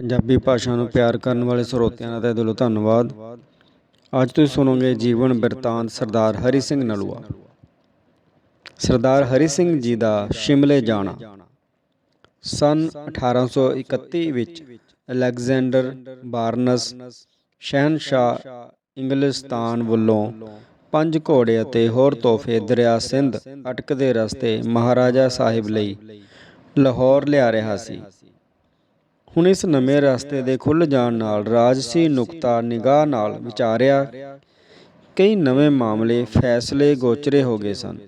ਪੰਜਾਬੀ ਭਾਸ਼ਾ ਨੂੰ ਪਿਆਰ ਕਰਨ ਵਾਲੇ ਸਰੋਤਿਆਂ ਦਾ ਤਹਿ ਦਿਲੋਂ ਧੰਨਵਾਦ। ਅੱਜ ਤੁਸੀਂ ਸੁਣੋਗੇ ਜੀਵਨ ਬਿਰਤਾਂਤ ਸਰਦਾਰ ਹਰੀ ਸਿੰਘ ਨਲੂਆ। ਸਰਦਾਰ ਹਰੀ ਸਿੰਘ ਜੀ ਦਾ ਸ਼ਿਮਲੇ ਜਾਣਾ। ਸਨ 1831 ਵਿੱਚ ਅਲੈਗਜ਼ੈਂਡਰ ਬਾਰਨਸ ਸ਼ਹਿਨशाह ਇੰਗਲਿਸਤਾਨ ਵੱਲੋਂ ਪੰਜ ਘੋੜੇ ਅਤੇ ਹੋਰ ਤੋਹਫੇ ਦਰਿਆ ਸਿੰਧ ਅਟਕਦੇ ਰਸਤੇ ਮਹਾਰਾਜਾ ਸਾਹਿਬ ਲਈ ਲਾਹੌਰ ਲਿਆ ਰਿਹਾ ਸੀ। ਹੁਣ ਇਸ ਨਵੇਂ ਰਸਤੇ ਦੇ ਖੁੱਲ ਜਾਣ ਨਾਲ ਰਾਜਸੀ ਨੁਕਤਾ, ਨਿਗਾਹ ਨਾਲ ਵਿਚਾਰਿਆ। ਕਈ ਨਵੇਂ ਮਾਮਲੇ, ਫੈਸਲੇ ਗੋਚਰੇ ਹੋ ਗਏ ਸਨ।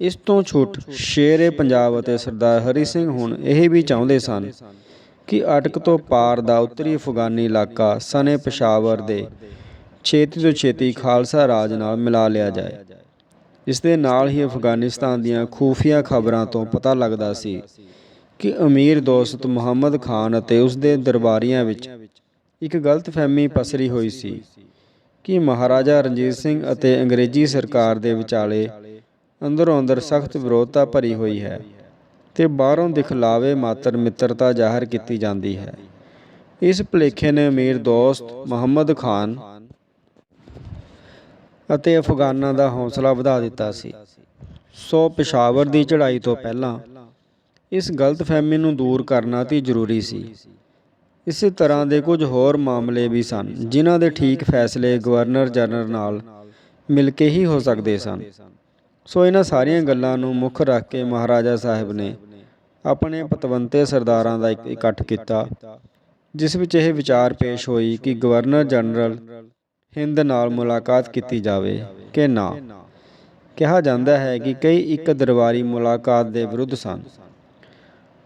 ਇਸ ਤੋਂ ਛੁੱਟ ਸ਼ੇਰੇ ਪੰਜਾਬ ਅਤੇ ਸਰਦਾਰ ਹਰੀ ਸਿੰਘ ਹੁਣ ਇਹ ਵੀ ਚਾਹੁੰਦੇ ਸਨ ਕਿ ਅਟਕ ਤੋਂ ਪਾਰ ਦਾ ਉੱਤਰੀ ਅਫਗਾਨੀ ਇਲਾਕਾ ਸਨੇ ਪਸ਼ਾਵਰ ਦੇ ਛੇਤੀ ਤੋਂ ਛੇਤੀ ਖਾਲਸਾ ਰਾਜ ਨਾਲ ਮਿਲਾ ਲਿਆ ਜਾਏ। ਇਸ ਦੇ ਨਾਲ ਹੀ ਅਫਗਾਨਿਸਤਾਨ ਦੀਆਂ ਖੂਫੀਆ ਖਬਰਾਂ ਤੋਂ ਪਤਾ ਲੱਗਦਾ ਸੀ ਕਿ ਅਮੀਰ ਦੋਸਤ ਮੁਹੰਮਦ ਖਾਨ ਅਤੇ ਉਸ ਦੇ ਦਰਬਾਰੀਆਂ ਵਿੱਚ ਇੱਕ ਗਲਤਫਹਿਮੀ ਪਸਰੀ ਹੋਈ ਸੀ ਕਿ ਮਹਾਰਾਜਾ ਰਣਜੀਤ ਸਿੰਘ ਅਤੇ ਅੰਗਰੇਜ਼ੀ ਸਰਕਾਰ ਦੇ ਵਿਚਾਲੇ ਅੰਦਰੋਂ ਅੰਦਰ ਸਖਤ ਵਿਰੋਧਤਾ ਭਰੀ ਹੋਈ ਹੈ ਤੇ ਬਾਹਰੋਂ ਦਿਖਲਾਵੇ ਮਾਤਰ ਮਿੱਤਰਤਾ ਜ਼ਾਹਰ ਕੀਤੀ ਜਾਂਦੀ ਹੈ। ਇਸ ਭੁਲੇਖੇ ਨੇ ਅਮੀਰ ਦੋਸਤ ਮੁਹੰਮਦ ਖਾਨ ਅਤੇ ਅਫਗਾਨਾਂ ਦਾ ਹੌਸਲਾ ਵਧਾ ਦਿੱਤਾ ਸੀ। ਸੋ ਪਿਸ਼ਾਵਰ ਦੀ ਚੜ੍ਹਾਈ ਤੋਂ ਪਹਿਲਾਂ ਇਸ ਗਲਤਫਹਿਮੀ ਨੂੰ ਦੂਰ ਕਰਨਾ ਤੇ ਜ਼ਰੂਰੀ ਸੀ। ਇਸੇ ਤਰ੍ਹਾਂ ਦੇ ਕੁਝ ਹੋਰ ਮਾਮਲੇ ਵੀ ਸਨ, ਜਿਨ੍ਹਾਂ ਦੇ ਠੀਕ ਫੈਸਲੇ ਗਵਰਨਰ ਜਨਰਲ ਨਾਲ ਮਿਲ ਕੇ ਹੀ ਹੋ ਸਕਦੇ ਸਨ। ਸੋ ਇਹਨਾਂ ਸਾਰੀਆਂ ਗੱਲਾਂ ਨੂੰ ਮੁੱਖ ਰੱਖ ਕੇ ਮਹਾਰਾਜਾ ਸਾਹਿਬ ਨੇ ਆਪਣੇ ਪਤਵੰਤੇ ਸਰਦਾਰਾਂ ਦਾ ਇੱਕ ਇਕੱਠ ਕੀਤਾ, ਜਿਸ ਵਿੱਚ ਇਹ ਵਿਚਾਰ ਪੇਸ਼ ਹੋਈ ਕਿ ਗਵਰਨਰ ਜਨਰਲ ਹਿੰਦ ਨਾਲ ਮੁਲਾਕਾਤ ਕੀਤੀ ਜਾਵੇ ਕਿ ਨਾ। ਕਿਹਾ ਜਾਂਦਾ ਹੈ ਕਿ ਕਈ ਇੱਕ ਦਰਬਾਰੀ ਮੁਲਾਕਾਤ ਦੇ ਵਿਰੁੱਧ ਸਨ।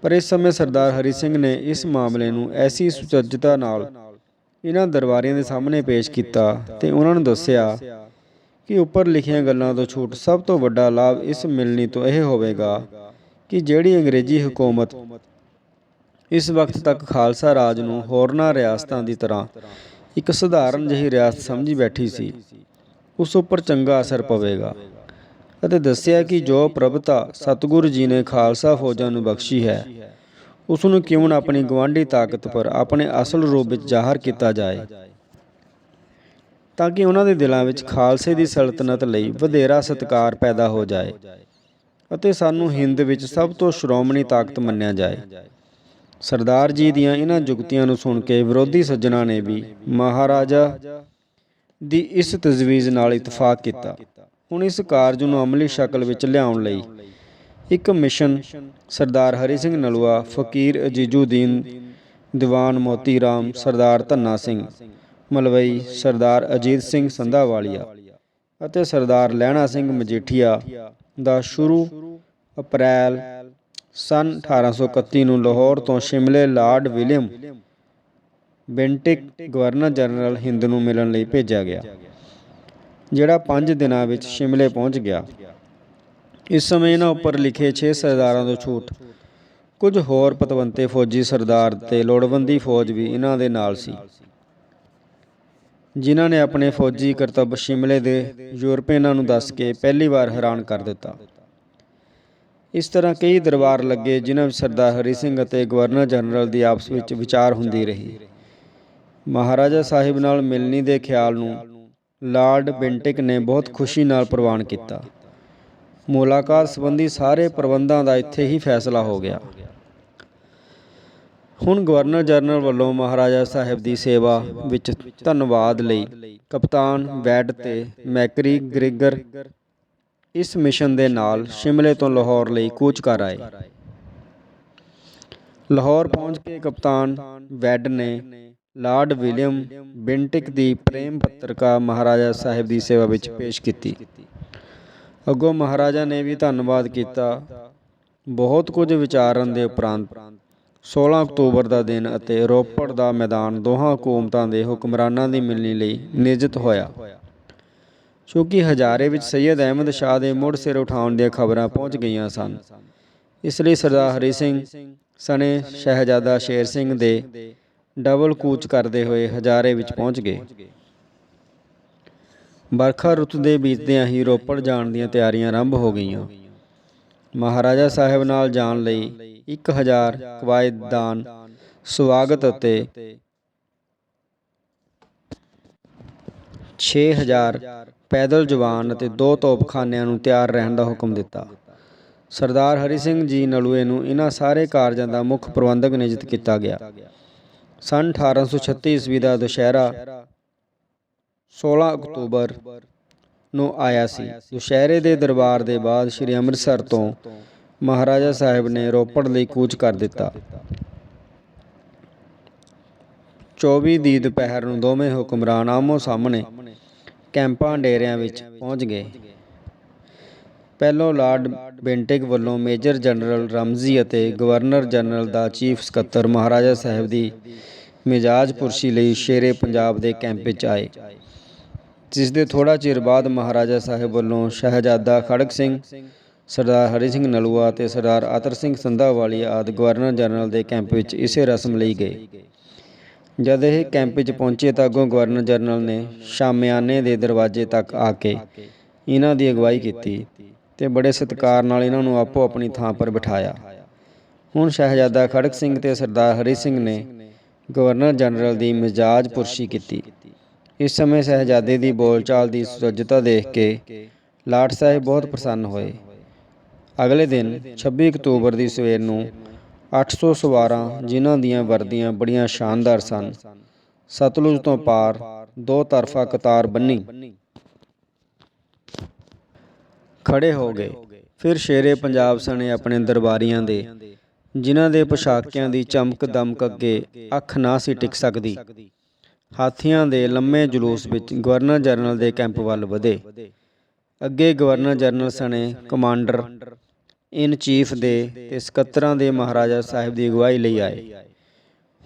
ਪਰ ਇਸ ਸਮੇਂ ਸਰਦਾਰ ਹਰੀ ਸਿੰਘ ਨੇ ਇਸ ਮਾਮਲੇ ਨੂੰ ਐਸੀ ਸੁਚੱਜਤਾ ਨਾਲ ਇਹਨਾਂ ਦਰਬਾਰੀਆਂ ਦੇ ਸਾਹਮਣੇ ਪੇਸ਼ ਕੀਤਾ ਤੇ ਉਹਨਾਂ ਨੂੰ ਦੱਸਿਆ ਕਿ ਉੱਪਰ ਲਿਖੀਆਂ ਗੱਲਾਂ ਤੋਂ ਛੂਟ ਸਭ ਤੋਂ ਵੱਡਾ ਲਾਭ ਇਸ ਮਿਲਣੀ ਤੋਂ ਇਹ ਹੋਵੇਗਾ ਕਿ ਜਿਹੜੀ ਅੰਗਰੇਜ਼ੀ ਹਕੂਮਤ ਇਸ ਵਕਤ ਤੱਕ ਖਾਲਸਾ ਰਾਜ ਨੂੰ ਹੋਰਨਾਂ ਰਿਆਸਤਾਂ ਦੀ ਤਰ੍ਹਾਂ ਇੱਕ ਸਧਾਰਨ ਜਿਹੀ ਰਿਆਸਤ ਸਮਝੀ ਬੈਠੀ ਸੀ, ਉਸ ਉੱਪਰ ਚੰਗਾ ਅਸਰ ਪਵੇਗਾ। ਅਤੇ ਦੱਸਿਆ ਕਿ ਜੋ ਪ੍ਰਭਤਾ ਸਤਿਗੁਰੂ ਜੀ ਨੇ ਖਾਲਸਾ ਫੌਜਾਂ ਨੂੰ ਬਖਸ਼ੀ ਹੈ ਉਸ ਨੂੰ ਕਿਉਂ ਨਾ ਆਪਣੀ ਗਵਾਂਢੀ ਤਾਕਤ ਪਰ ਆਪਣੇ ਅਸਲ ਰੂਪ ਵਿੱਚ ਜ਼ਾਹਰ ਕੀਤਾ ਜਾਏ, ਤਾਂ ਕਿ ਉਹਨਾਂ ਦੇ ਦਿਲਾਂ ਵਿੱਚ ਖਾਲਸੇ ਦੀ ਸਲਤਨਤ ਲਈ ਵਧੇਰਾ ਸਤਿਕਾਰ ਪੈਦਾ ਹੋ ਜਾਏ ਅਤੇ ਸਾਨੂੰ ਹਿੰਦ ਵਿੱਚ ਸਭ ਤੋਂ ਸ਼੍ਰੋਮਣੀ ਤਾਕਤ ਮੰਨਿਆ ਜਾਏ। ਸਰਦਾਰ ਜੀ ਦੀਆਂ ਇਹਨਾਂ ਜੁਗਤੀਆਂ ਨੂੰ ਸੁਣ ਕੇ ਵਿਰੋਧੀ ਸੱਜਣਾ ਨੇ ਵੀ ਮਹਾਰਾਜਾ ਦੀ ਇਸ ਤਜਵੀਜ਼ ਨਾਲ ਇਤਫਾਕ ਕੀਤਾ। ਹੁਣ ਇਸ ਕਾਰਜ ਨੂੰ ਅਮਲੀ ਸ਼ਕਲ ਵਿੱਚ ਲਿਆਉਣ ਲਈ ਇੱਕ ਮਿਸ਼ਨ ਸਰਦਾਰ ਹਰੀ ਸਿੰਘ ਨਲੂਆ, ਫਕੀਰ ਅਜੀਜੁਦੀਨ ਦੀਵਾਨ ਮੋਤੀ ਰਾਮ, ਸਰਦਾਰ ਧੰਨਾ ਸਿੰਘ, ਮਲਵਈ ਸਰਦਾਰ ਅਜੀਤ ਸਿੰਘ ਸੰਧਾਵਾਲੀਆ ਅਤੇ ਸਰਦਾਰ ਲਹਿਣਾ ਸਿੰਘ ਮਜੀਠੀਆ ਦਾ ਸ਼ੁਰੂ ਅਪ੍ਰੈਲ ਸਨ 1831 ਨੂੰ ਲਾਹੌਰ ਤੋਂ ਸ਼ਿਮਲੇ Lord William Bentinck governor general Hind ਨੂੰ ਮਿਲਣ ਲਈ ਭੇਜਿਆ ਗਿਆ। ਜਿਹੜਾ 5 ਦਿਨਾਂ ਵਿੱਚ ਸ਼ਿਮਲੇ ਪਹੁੰਚ ਗਿਆ। ਇਸ ਸਮੇਂ ਇਹਨਾਂ ਉੱਪਰ ਲਿਖੇ 6 ਸਰਦਾਰਾਂ ਤੋਂ ਛੂਟ ਕੁਝ ਹੋਰ ਪਤਵੰਤੇ ਫੌਜੀ ਸਰਦਾਰ ਤੇ ਲੋੜਵੰਦੀ ਫੌਜ ਵੀ ਇਹਨਾਂ ਦੇ ਨਾਲ ਸੀ। ਜਿਨ੍ਹਾਂ ਨੇ ਆਪਣੇ ਫੌਜੀ ਕਰਤੱਵ ਸ਼ਿਮਲੇ ਦੇ ਯੂਰਪੀਅਨਾਂ ਨੂੰ ਦੱਸ ਕੇ ਪਹਿਲੀ ਵਾਰ ਹੈਰਾਨ ਕਰ ਦਿੱਤਾ। ਇਸ ਤਰ੍ਹਾਂ ਕਈ ਦਰਬਾਰ ਲੱਗੇ ਜਿਨ੍ਹਾਂ ਵਿੱਚ ਸਰਦਾਰ ਹਰੀ ਸਿੰਘ ਅਤੇ ਗਵਰਨਰ ਜਨਰਲ ਦੀ ਆਪਸ ਵਿੱਚ ਵਿਚਾਰ ਹੁੰਦੀ ਰਹੀ। ਮਹਾਰਾਜਾ ਸਾਹਿਬ ਨਾਲ ਮਿਲਣੀ ਦੇ ਖਿਆਲ ਨੂੰ ਲਾਰਡ ਬਿੰਟਿਕ ਨੇ ਬਹੁਤ ਖੁਸ਼ੀ ਨਾਲ ਪ੍ਰਵਾਨ ਕੀਤਾ। ਮੁਲਾਕਾਤ ਸੰਬੰਧੀ ਸਾਰੇ ਪ੍ਰਬੰਧਾਂ ਦਾ ਇੱਥੇ ਹੀ ਫੈਸਲਾ ਹੋ ਗਿਆ। ਹੁਣ ਗਵਰਨਰ ਜਨਰਲ ਵੱਲੋਂ ਮਹਾਰਾਜਾ ਸਾਹਿਬ ਦੀ ਸੇਵਾ ਵਿੱਚ ਧੰਨਵਾਦ ਲਈ ਕਪਤਾਨ ਵੈਡ ਤੇ ਮੈਕਰੀ ਗ੍ਰਿਗਰ ਇਸ ਮਿਸ਼ਨ ਦੇ ਨਾਲ ਸ਼ਿਮਲੇ ਤੋਂ ਲਾਹੌਰ ਲਈ ਕੂਚ ਕਰ ਆਏ। ਲਾਹੌਰ ਪਹੁੰਚ ਕੇ ਕਪਤਾਨ ਵੈਡ ਨੇ ਲਾਰਡ ਵਿਲੀਅਮ ਬਿੰਟਿਕ ਦੀ ਪ੍ਰੇਮ ਪੱਤਰਕਾ ਮਹਾਰਾਜਾ ਸਾਹਿਬ ਦੀ ਸੇਵਾ ਵਿੱਚ ਪੇਸ਼ ਕੀਤੀ। ਅੱਗੋਂ ਮਹਾਰਾਜਾ ਨੇ ਵੀ ਧੰਨਵਾਦ ਕੀਤਾ। ਬਹੁਤ ਕੁਝ ਵਿਚਾਰਨ ਦੇ ਉਪਰੰਤ 16 ਅਕਤੂਬਰ ਦਾ ਦਿਨ ਅਤੇ ਰੋਪੜ ਦਾ ਮੈਦਾਨ ਦੋਹਾਂ ਹਕੂਮਤਾਂ ਦੇ ਹੁਕਮਰਾਨਾਂ ਦੀ ਮਿਲਣੀ ਲਈ ਨਿਯਤ ਹੋਇਆ। ਕਿਉਂਕਿ ਹਜ਼ਾਰੇ ਵਿੱਚ ਸੈਯਦ ਅਹਿਮਦ ਸ਼ਾਹ ਦੇ ਮੁੜ ਸਿਰ ਉਠਾਉਣ ਦੀਆਂ ਖਬਰਾਂ ਪਹੁੰਚ ਗਈਆਂ ਸਨ। ਇਸ ਲਈ ਸਰਦਾਰ ਹਰੀ ਸਿੰਘ, ਸਣੇ ਸ਼ਹਿਜ਼ਾਦਾ ਸ਼ੇਰ ਸਿੰਘ ਦੇ ਡਬਲ ਕੂਚ ਕਰਦੇ ਹੋਏ ਹਜ਼ਾਰੇ ਵਿੱਚ ਪਹੁੰਚ ਗਏ। ਬਰਖਾ ਰੁੱਤ ਦੇ ਬੀਤਦਿਆਂ ਹੀ ਰੋਪੜ ਜਾਣ ਦੀਆਂ ਤਿਆਰੀਆਂ ਆਰੰਭ ਹੋ ਗਈਆਂ। ਮਹਾਰਾਜਾ ਸਾਹਿਬ ਨਾਲ ਜਾਣ ਲਈ 1000 ਕਵਾਇਦਾਨ ਸਵਾਗਤ ਅਤੇ 6000 ਪੈਦਲ ਜਵਾਨ ਅਤੇ ਦੋ ਤੋਪਖਾਨਿਆਂ ਨੂੰ ਤਿਆਰ ਰਹਿਣ ਦਾ ਹੁਕਮ ਦਿੱਤਾ। ਸਰਦਾਰ ਹਰੀ ਸਿੰਘ ਜੀ ਨਲੂਏ ਨੂੰ ਇਹਨਾਂ ਸਾਰੇ ਕਾਰਜਾਂ ਦਾ ਮੁੱਖ ਪ੍ਰਬੰਧਕ ਨਿਯੁਕਤ ਕੀਤਾ ਗਿਆ। ਸਨ 1836 ਈਸਵੀ ਦਾ ਦੁਸ਼ਹਿਰਾ 16 ਅਕਤੂਬਰ ਨੂੰ ਆਇਆ ਸੀ। ਦੁਸ਼ਹਿਰੇ ਦੇ ਦਰਬਾਰ ਦੇ ਬਾਅਦ ਸ੍ਰੀ ਅੰਮ੍ਰਿਤਸਰ ਤੋਂ ਮਹਾਰਾਜਾ ਸਾਹਿਬ ਨੇ ਰੋਪੜ ਲਈ ਕੂਚ ਕਰ ਦਿੱਤਾ। 24 ਦੀ ਦੁਪਹਿਰ ਨੂੰ ਦੋਵੇਂ ਹੁਕਮਰਾਨ ਆਮੋ ਸਾਹਮਣੇ ਕੈਂਪਾਂ ਡੇਰਿਆਂ ਵਿੱਚ ਪਹੁੰਚ ਗਏ। ਪਹਿਲੋਂ ਲਾਰਡ ਬੈਂਟਿਕ ਵੱਲੋਂ ਮੇਜਰ ਜਨਰਲ ਰਮਜ਼ੀ ਅਤੇ ਗਵਰਨਰ ਜਨਰਲ ਦਾ ਚੀਫ ਸਕੱਤਰ ਮਹਾਰਾਜਾ ਸਾਹਿਬ ਦੀ ਮਿਜਾਜ ਪੁਰਸ਼ੀ ਲਈ ਸ਼ੇਰੇ ਪੰਜਾਬ ਦੇ ਕੈਂਪ ਵਿੱਚ ਆਏ। ਜਿਸ ਦੇ ਥੋੜਾ ਚਿਰ ਬਾਅਦ ਮਹਾਰਾਜਾ ਸਾਹਿਬ ਵੱਲੋਂ ਸ਼ਹਿਜ਼ਾਦਾ ਖੜਕ ਸਿੰਘ, ਸਰਦਾਰ ਹਰੀ ਸਿੰਘ ਨਲੂਆ ਅਤੇ ਸਰਦਾਰ ਆਤਰ ਸਿੰਘ ਸੰਧਾਵਾਲੀ ਆਦਿ ਗਵਰਨਰ ਜਨਰਲ ਦੇ ਕੈਂਪ ਵਿੱਚ ਇਸੇ ਰਸਮ ਲਈ ਗਏ। ਜਦ ਇਹ ਕੈਂਪ ਵਿੱਚ ਪਹੁੰਚੇ ਤਾਂ ਅੱਗੋਂ ਗਵਰਨਰ ਜਨਰਲ ਨੇ ਸ਼ਾਮਿਆਨੇ ਦੇ ਦਰਵਾਜ਼ੇ ਤੱਕ ਆ ਕੇ ਇਹਨਾਂ ਦੀ ਅਗਵਾਈ ਕੀਤੀ। ਤੇ ਬੜੇ ਸਤਿਕਾਰ ਨਾਲ ਇਹਨਾਂ ਨੂੰ ਆਪੋ ਆਪਣੀ ਥਾਂ ਪਰ ਬਿਠਾਇਆ। ਹੁਣ ਸ਼ਹਿਜ਼ਾਦਾ ਖੜਕ ਸਿੰਘ ਤੇ ਸਰਦਾਰ ਹਰੀ ਸਿੰਘ ਨੇ ਗਵਰਨਰ ਜਨਰਲ ਦੀ ਮਿਜਾਜ ਪੁਰਸ਼ੀ ਕੀਤੀ। ਇਸ ਸਮੇਂ ਸ਼ਹਿਜ਼ਾਦੇ ਦੀ ਬੋਲਚਾਲ ਦੀ ਸੁਚੱਜਤਾ ਦੇਖ ਕੇ ਲਾਟ ਸਾਹਿਬ ਬਹੁਤ ਪ੍ਰਸੰਨ ਹੋਏ। ਅਗਲੇ ਦਿਨ 26 ਅਕਤੂਬਰ ਦੀ ਸਵੇਰ ਨੂੰ 800 ਸਵਾਰਾਂ, ਜਿਨ੍ਹਾਂ ਦੀਆਂ ਵਰਦੀਆਂ ਬੜੀਆਂ ਸ਼ਾਨਦਾਰ ਸਨ, ਸਤਲੁਜ ਤੋਂ ਪਾਰ ਦੋ ਤਰਫਾ ਕਤਾਰ ਬੰਨੀ। ਖੜੇ ਹੋ ਗਏ। ਫਿਰ ਸ਼ੇਰੇ ਪੰਜਾਬ ਸਣੇ ਆਪਣੇ ਦਰਬਾਰੀਆਂ ਦੇ, ਜਿਨ੍ਹਾਂ ਦੇ ਪੋਸ਼ਾਕਿਆਂ ਦੀ ਚਮਕ ਦਮਕ ਅੱਗੇ ਅੱਖ ਨਾ ਸੀ ਟਿਕ ਸਕਦੀ। ਹਾਥੀਆਂ ਦੇ ਲੰਮੇ ਜਲੂਸ ਵਿੱਚ ਗਵਰਨਰ ਜਨਰਲ ਦੇ ਕੈਂਪ ਵੱਲ ਵਧੇ। ਅੱਗੇ ਗਵਰਨਰ ਜਨਰਲ ਸਣੇ ਕਮਾਂਡਰ ਇਨ ਚੀਫ ਦੇ ਤੇ ਸਕੱਤਰਾਂ ਦੇ ਮਹਾਰਾਜਾ ਸਾਹਿਬ ਦੀ ਅਗਵਾਈ ਲਈ ਆਏ।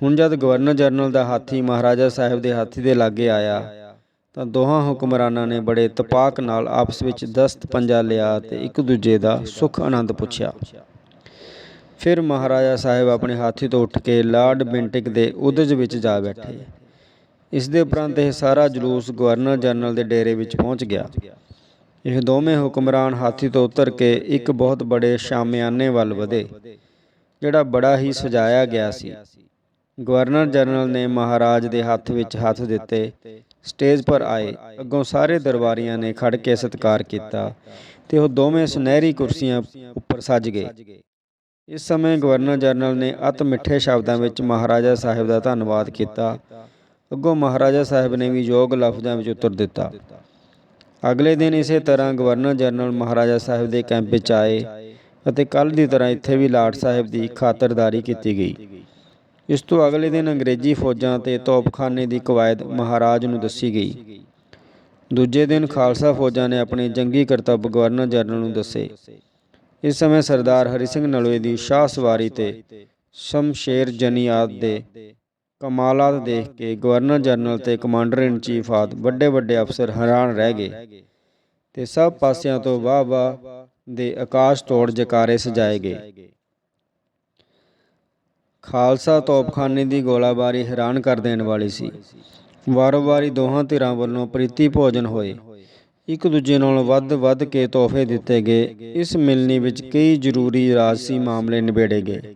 ਹੁਣ ਜਦ ਗਵਰਨਰ ਜਨਰਲ ਦਾ ਹਾਥੀ ਮਹਾਰਾਜਾ ਸਾਹਿਬ ਦੇ ਹਾਥੀ ਦੇ ਲਾਗੇ ਆਇਆ ਤਾਂ ਦੋਹਾਂ ਹੁਕਮਰਾਨਾਂ ਨੇ ਬੜੇ ਤਪਾਕ ਨਾਲ ਆਪਸ ਵਿੱਚ ਦਸਤ ਪੰਜਾ ਲਿਆ ਤੇ ਇੱਕ ਦੂਜੇ ਦਾ ਸੁਖ ਆਨੰਦ ਪੁੱਛਿਆ। ਫਿਰ ਮਹਾਰਾਜਾ ਸਾਹਿਬ ਆਪਣੇ ਹਾਥੀ ਤੋਂ ਉੱਠ ਕੇ ਲਾਰਡ ਬਿੰਟਿਕ ਦੇ ਉਦਜ ਵਿੱਚ ਜਾ ਬੈਠੇ। ਇਸ ਦੇ ਉਪਰੰਤ ਇਹ ਸਾਰਾ ਜਲੂਸ ਗਵਰਨਰ ਜਨਰਲ ਦੇ ਡੇਰੇ ਵਿੱਚ ਪਹੁੰਚ ਗਿਆ। ਇਹ ਦੋਵੇਂ ਹੁਕਮਰਾਨ ਹਾਥੀ ਤੋਂ ਉਤਰ ਕੇ ਇੱਕ ਬਹੁਤ ਬੜੇ ਸ਼ਾਮਿਆਨੇ ਵੱਲ ਵਧੇ, ਜਿਹੜਾ ਬੜਾ ਹੀ ਸਜਾਇਆ ਗਿਆ ਸੀ। ਗਵਰਨਰ ਜਨਰਲ ਨੇ ਮਹਾਰਾਜ ਦੇ ਹੱਥ ਵਿੱਚ ਹੱਥ ਦਿੱਤੇ ਸਟੇਜ ਪਰ ਆਏ, ਅੱਗੋਂ ਸਾਰੇ ਦਰਬਾਰੀਆਂ ਨੇ ਖੜ ਕੇ ਸਤਿਕਾਰ ਕੀਤਾ ਤੇ ਉਹ ਦੋਵੇਂ ਸੁਨਹਿਰੀ ਕੁਰਸੀਆਂ ਉੱਪਰ ਸੱਜ ਗਏ। ਇਸ ਸਮੇਂ ਗਵਰਨਰ ਜਨਰਲ ਨੇ ਅਤ ਮਿੱਠੇ ਸ਼ਬਦਾਂ ਵਿੱਚ ਮਹਾਰਾਜਾ ਸਾਹਿਬ ਦਾ ਧੰਨਵਾਦ ਕੀਤਾ। ਅੱਗੋਂ ਮਹਾਰਾਜਾ ਸਾਹਿਬ ਨੇ ਵੀ ਯੋਗ ਲਫ਼ਜ਼ਾਂ ਵਿੱਚ ਉੱਤਰ ਦਿੱਤਾ। ਅਗਲੇ ਦਿਨ ਇਸੇ ਤਰ੍ਹਾਂ ਗਵਰਨਰ ਜਨਰਲ ਮਹਾਰਾਜਾ ਸਾਹਿਬ ਦੇ ਕੈਂਪ ਵਿੱਚ ਆਏ ਅਤੇ ਕੱਲ ਦੀ ਤਰ੍ਹਾਂ ਇੱਥੇ ਵੀ ਲਾਟ ਸਾਹਿਬ ਦੀ ਖਾਤਰਦਾਰੀ ਕੀਤੀ ਗਈ। ਇਸ ਤੋਂ ਅਗਲੇ ਦਿਨ ਅੰਗਰੇਜ਼ੀ ਫੌਜਾਂ ਤੇ ਤੋਪਖਾਨੇ ਦੀ ਕਵਾਇਦ ਮਹਾਰਾਜ ਨੂੰ ਦੱਸੀ ਗਈ। ਦੂਜੇ ਦਿਨ ਖਾਲਸਾ ਫੌਜਾਂ ਨੇ ਆਪਣੇ ਜੰਗੀ ਕਰਤੱਵ ਗਵਰਨਰ ਜਨਰਲ ਨੂੰ ਦੱਸੇ। ਇਸ ਸਮੇਂ ਸਰਦਾਰ ਹਰੀ ਸਿੰਘ ਨਲੋਏ ਦੀ ਸ਼ਾਹ ਸਵਾਰੀ ਤੇ ਸ਼ਮਸ਼ੇਰ ਜਨੀਆਦ ਦੇ ਕਮਾਲਾਤ ਦੇਖ ਕੇ ਗਵਰਨਰ ਜਨਰਲ ਤੇ ਕਮਾਂਡਰ ਇਨ ਚੀਫ ਆਦ ਵੱਡੇ ਵੱਡੇ ਅਫਸਰ ਹੈਰਾਨ ਰਹਿ ਗਏ ਤੇ ਸਭ ਪਾਸਿਆਂ ਤੋਂ ਵਾਹ ਵਾਹ ਦੇ ਆਕਾਸ਼ ਤੋੜ ਜਕਾਰੇ ਸਜਾਏ ਗਏ। ਖਾਲਸਾ ਤੋਪਖਾਨੇ ਦੀ ਗੋਲਾਬਾਰੀ ਹੈਰਾਨ ਕਰ ਦੇਣ ਵਾਲੀ ਸੀ। ਵਾਰ ਵਾਰੀ ਦੋਹਾਂ ਧਿਰਾਂ ਵੱਲੋਂ ਪ੍ਰੀਤੀ ਭੋਜਨ ਹੋਏ। ਇੱਕ ਦੂਜੇ ਨਾਲੋਂ ਵੱਧ-ਵੱਧ ਕੇ ਤੋਹਫੇ ਦਿੱਤੇ ਗਏ। ਇਸ ਮਿਲਣੀ ਵਿੱਚ ਕਈ ਜ਼ਰੂਰੀ ਰਾਜਸੀ ਮਾਮਲੇ ਨਿਬੇੜੇ ਗਏ।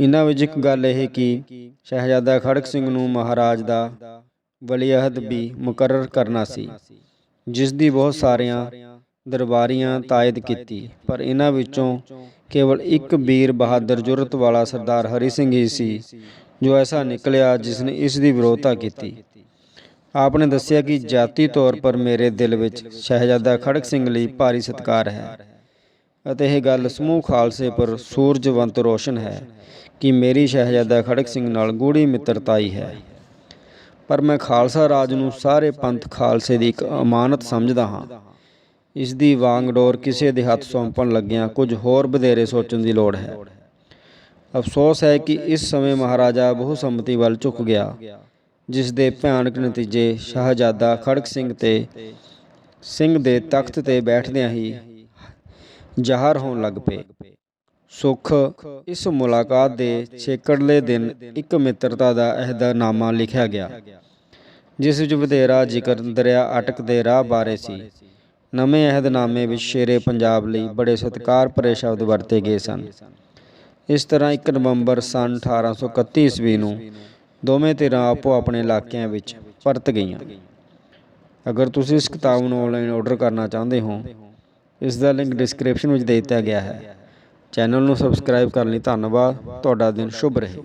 ਇਹਨਾਂ ਵਿੱਚ ਇੱਕ ਗੱਲ ਇਹ ਕਿ ਸ਼ਹਿਜ਼ਾਦਾ ਖੜਕ ਸਿੰਘ ਨੂੰ ਮਹਾਰਾਜ ਦਾ ਵਲੀਅਹਦ ਵੀ ਮੁਕਰਰ ਕਰਨਾ ਸੀ, ਜਿਸ ਦੀ ਬਹੁਤ ਸਾਰੀਆਂ ਦਰਬਾਰੀਆਂ ਤਾਇਦ ਕੀਤੀ। ਪਰ ਇਹਨਾਂ ਵਿੱਚੋਂ ਕੇਵਲ ਇੱਕ ਵੀਰ ਬਹਾਦਰ ਜੁਰਤ ਵਾਲਾ ਸਰਦਾਰ ਹਰੀ ਸਿੰਘ ਹੀ ਸੀ, ਜੋ ਐਸਾ ਨਿਕਲਿਆ ਜਿਸ ਨੇ ਇਸ ਦੀ ਵਿਰੋਧਤਾ ਕੀਤੀ। ਆਪ ਨੇ ਦੱਸਿਆ ਕਿ ਜਾਤੀ ਤੌਰ ਪਰ ਮੇਰੇ ਦਿਲ ਵਿੱਚ ਸ਼ਹਿਜ਼ਾਦਾ ਖੜਕ ਸਿੰਘ ਲਈ ਭਾਰੀ ਸਤਿਕਾਰ ਹੈ ਅਤੇ ਇਹ ਗੱਲ ਸਮੂਹ ਖਾਲਸੇ ਪਰ ਸੂਰਜਵੰਤ ਰੋਸ਼ਨ ਹੈ ਕਿ ਮੇਰੀ ਸ਼ਹਿਜ਼ਾਦਾ ਖੜਕ ਸਿੰਘ ਨਾਲ ਗੂੜੀ ਮਿੱਤਰਤਾਈ ਹੈ। ਪਰ ਮੈਂ ਖਾਲਸਾ ਰਾਜ ਨੂੰ ਸਾਰੇ ਪੰਥ ਖਾਲਸੇ ਦੀ ਇੱਕ ਅਮਾਨਤ ਸਮਝਦਾ ਹਾਂ। ਇਸ ਦੀ ਵਾਂਗਡੋਰ ਕਿਸੇ ਦੇ ਹੱਥ ਸੌਂਪਣ ਲੱਗਿਆਂ ਕੁਝ ਹੋਰ ਵਧੇਰੇ ਸੋਚਣ ਦੀ ਲੋੜ ਹੈ। ਅਫਸੋਸ ਹੈ ਕਿ ਇਸ ਸਮੇਂ ਮਹਾਰਾਜਾ ਬਹੁ ਸੰਮਤੀ ਵੱਲ ਝੁਕ ਗਿਆ ਜਿਸ ਦੇ ਭਿਆਨਕ ਨਤੀਜੇ ਸ਼ਾਹਜਾਦਾ ਖੜਕ ਸਿੰਘ ਤੇ ਸਿੰਘ ਦੇ ਤਖਤ ਤੇ ਬੈਠਦਿਆਂ ਹੀ ਜ਼ਾਹਰ ਹੋਣ ਲੱਗ ਪਏ। ਸੁਖ, ਇਸ ਮੁਲਾਕਾਤ ਦੇ ਛੇਕੜਲੇ ਦਿਨ ਇੱਕ ਮਿੱਤਰਤਾ ਦਾ ਅਹਿਦਾ ਨਾਮਾ ਲਿਖਿਆ ਗਿਆ, ਜਿਸ ਵਿੱਚ ਵਧੇਰਾ ਜ਼ਿਕਰ ਦਰਿਆ ਅਟਕ ਦੇ ਰਾਹ ਬਾਰੇ ਸੀ। ਨਵੇਂ ਅਹਿਦਨਾਮੇ ਵਿੱਚ ਸ਼ੇਰੇ ਪੰਜਾਬ ਲਈ ਬੜੇ ਸਤਿਕਾਰ ਭਰੇ ਸ਼ਬਦ ਵਰਤੇ ਗਏ ਸਨ। ਇਸ ਤਰ੍ਹਾਂ 1 ਨਵੰਬਰ ਸਨ 1831 ਈਸਵੀ ਨੂੰ ਦੋਵੇਂ ਧਿਰਾਂ ਆਪੋ ਆਪਣੇ ਇਲਾਕਿਆਂ ਵਿੱਚ ਪਰਤ ਗਈਆਂ। ਅਗਰ ਤੁਸੀਂ ਇਸ ਕਿਤਾਬ ਨੂੰ ਆਨਲਾਈਨ ਆਰਡਰ ਕਰਨਾ ਚਾਹੁੰਦੇ ਹੋ, ਇਸ ਦਾ ਲਿੰਕ ਡਿਸਕ੍ਰਿਪਸ਼ਨ ਵਿੱਚ ਦੇ ਦਿੱਤਾ ਗਿਆ ਹੈ। ਚੈਨਲ ਨੂੰ ਸਬਸਕ੍ਰਾਈਬ ਕਰਨ ਲਈ ਧੰਨਵਾਦ। ਤੁਹਾਡਾ ਦਿਨ ਸ਼ੁਭ ਰਹੇ।